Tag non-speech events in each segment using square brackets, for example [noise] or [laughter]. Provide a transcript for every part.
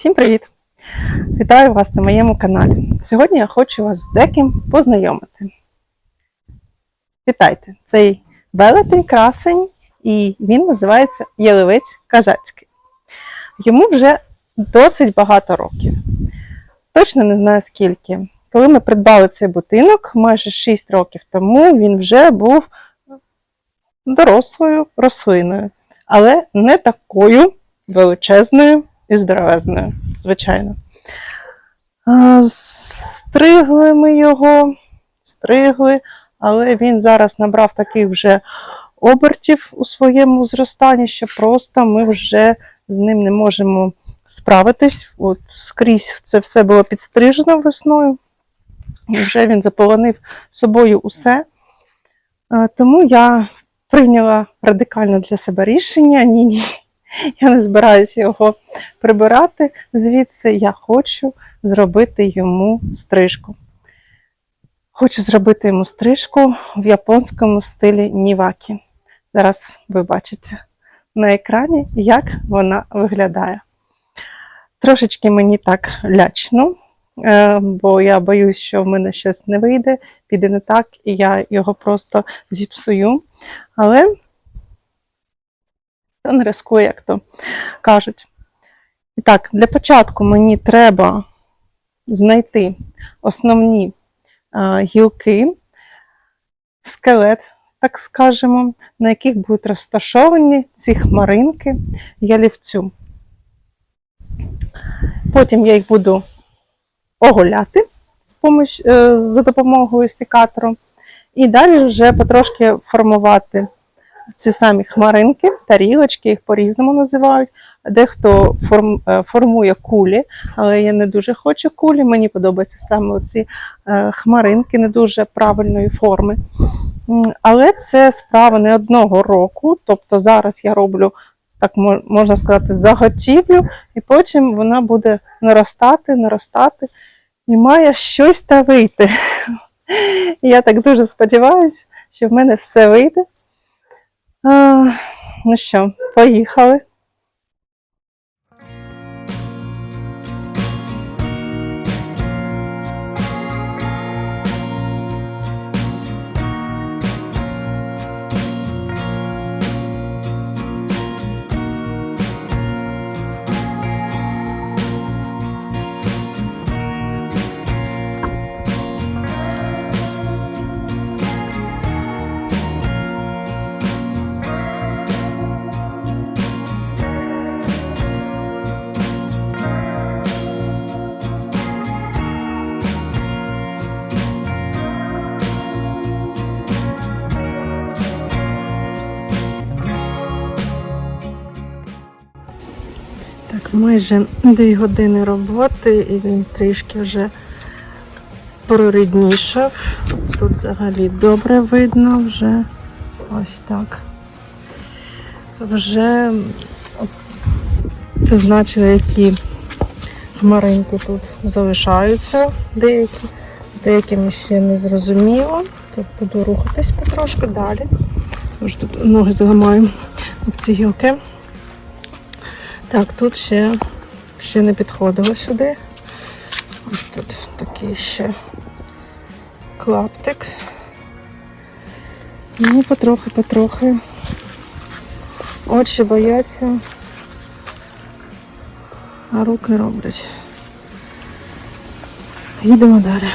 Всім привіт! Вітаю вас на моєму каналі. Сьогодні я хочу вас з деким познайомити. Вітайте! Цей велетень красень, і він називається Ялевець Казацький. Йому вже досить багато років. Точно не знаю скільки. Коли ми придбали цей будинок майже 6 років тому, він вже був дорослою рослиною, але не такою величезною і здоровезною, звичайно. Стригли ми його, стригли, але він зараз набрав таких вже обертів у своєму зростанні, що просто ми вже з ним не можемо справитись. От скрізь це все було підстрижено весною. І вже він заполонив собою усе. Тому я прийняла радикально для себе рішення. Ні, ні, я не збираюся його прибирати звідси. Я хочу зробити йому стрижку. Хочу зробити йому стрижку в японському стилі Нівакі. Зараз ви бачите на екрані, як вона виглядає. Трошечки мені так лячно, е, бо я боюсь, що в мене щось не вийде, піде не так, і я його просто зіпсую. Але то не рискує, як то кажуть. І так, для початку мені треба знайти основні е, гілки, скелет, так скажемо, на яких будуть розташовані ці хмаринки ялівцю. Потім я їх буду помощ, е, за допомогою секатору. І далі вже потрошки формувати ці самі хмаринки, тарілочки, їх по-різному називають. Дехто е, формує кулі, але я не дуже хочу кулі. Мені подобаються саме оці е, хмаринки не дуже правильної форми. Але це справа не одного року. Тобто зараз я роблю, так можна сказати, заготівлю, і потім вона буде наростати, наростати і має щось та вийти. [laughs] Я так дуже сподіваюся, що в мене все вийде. Ну що, поїхали. Майже дві години роботи, і він трішки вже проріднішав. Тут взагалі добре видно вже ось так. Вже це значить, які хмаринки тут залишаються деякі. З деякими ще не зрозуміло. Тут буду рухатись потрошки далі. Тож тут ноги заламаю об ці гілки. Так, тут ще, ще не підходило сюди. Ось тут такий ще клаптик. Ну, потрохи-потрохи. Очі бояться, а руки роблять. Їдемо далі.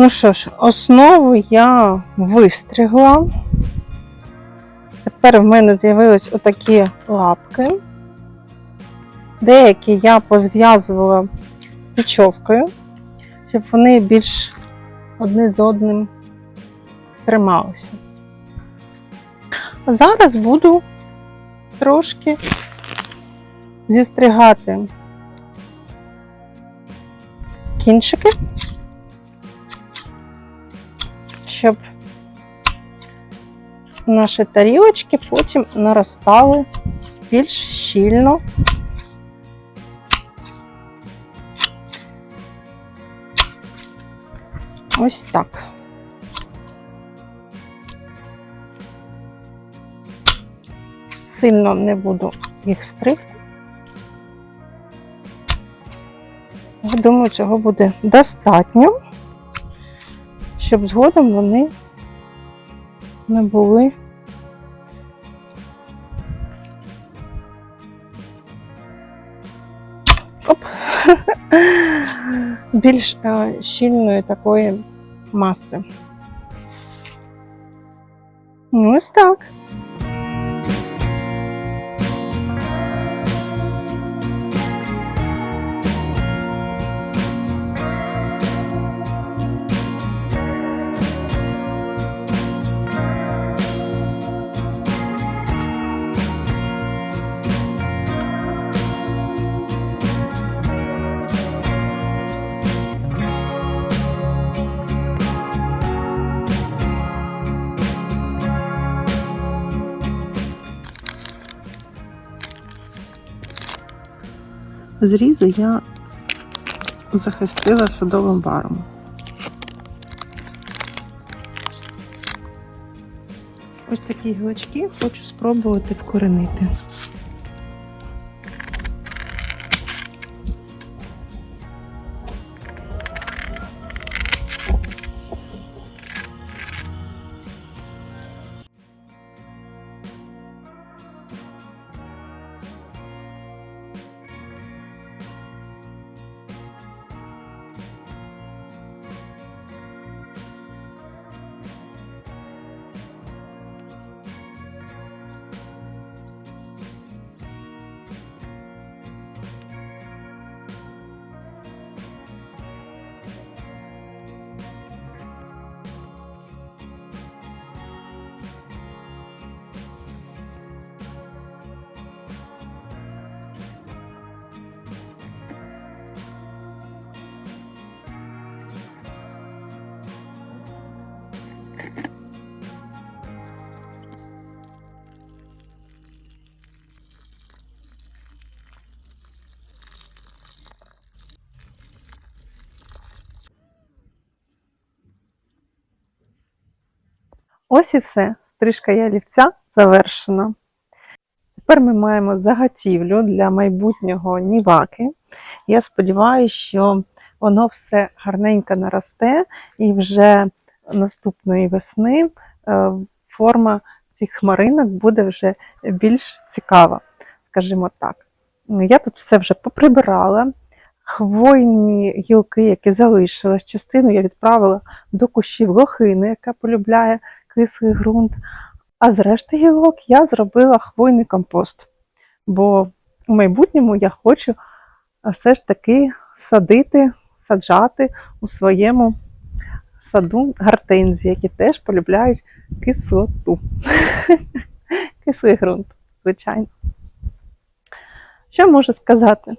Ну що ж, основу я вистригла. Тепер в мене з'явились отакі лапки. Деякі я позв'язувала пічовкою, щоб вони більш одне з одним трималися. Зараз буду трошки зістригати кінчики, щоб наші тарілочки потім наростали більш щільно. Ось так. Сильно не буду їх стригти. Я думаю, цього буде достатньо, щоб згодом вони не були Оп. [laughs] більш е, щільної такої маси. Ну, ось так. Зрізи я захистила садовим баром. Ось такі гілочки хочу спробувати вкоренити. Ось і все. Стрижка ялівця завершена. Тепер ми маємо заготівлю для майбутнього ніваки. Я сподіваюся, що воно все гарненько наросте і вже наступної весни е, форма цих хмаринок буде вже більш цікава, скажімо так. Я тут все вже поприбирала. Хвойні гілки, які залишились, частину я відправила до кущів лохини, яка полюбляє кислий ґрунт. А з решти гілок я зробила хвойний компост. Бо у майбутньому я хочу все ж таки садити, саджати у своєму саду гортензії, які теж полюбляють кислоту. [laughs] Кислий ґрунт, звичайно. Що можу сказати?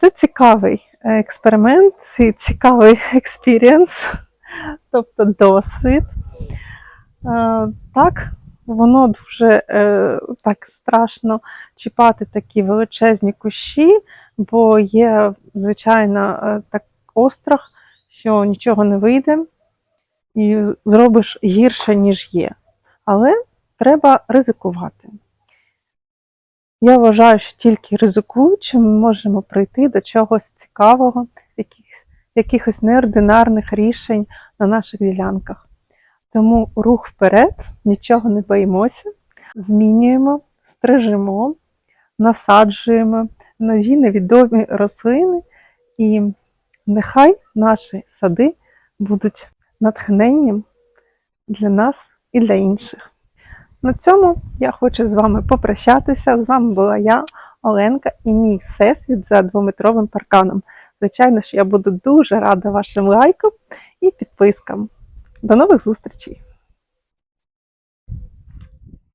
Це цікавий експеримент і цікавий [laughs] експірієнс, тобто досвід. Е, Так, воно дуже е, так страшно чіпати такі величезні кущі, бо є, звичайно, е, так острах, що нічого не вийде, і зробиш гірше, ніж є. Але треба ризикувати. Я вважаю, що тільки ризикуючи, ми можемо прийти до чогось цікавого, якихось неординарних рішень на наших ділянках. Тому рух вперед, нічого не боїмося, змінюємо, стрижемо, насаджуємо нові невідомі рослини, і нехай наші сади будуть натхненням для нас і для інших. На цьому я хочу з вами попрощатися. З вами була я, Оленка, і мій всесвіт за двометровим парканом. Звичайно, що я буду дуже рада вашим лайкам і підпискам. До нових зустрічей!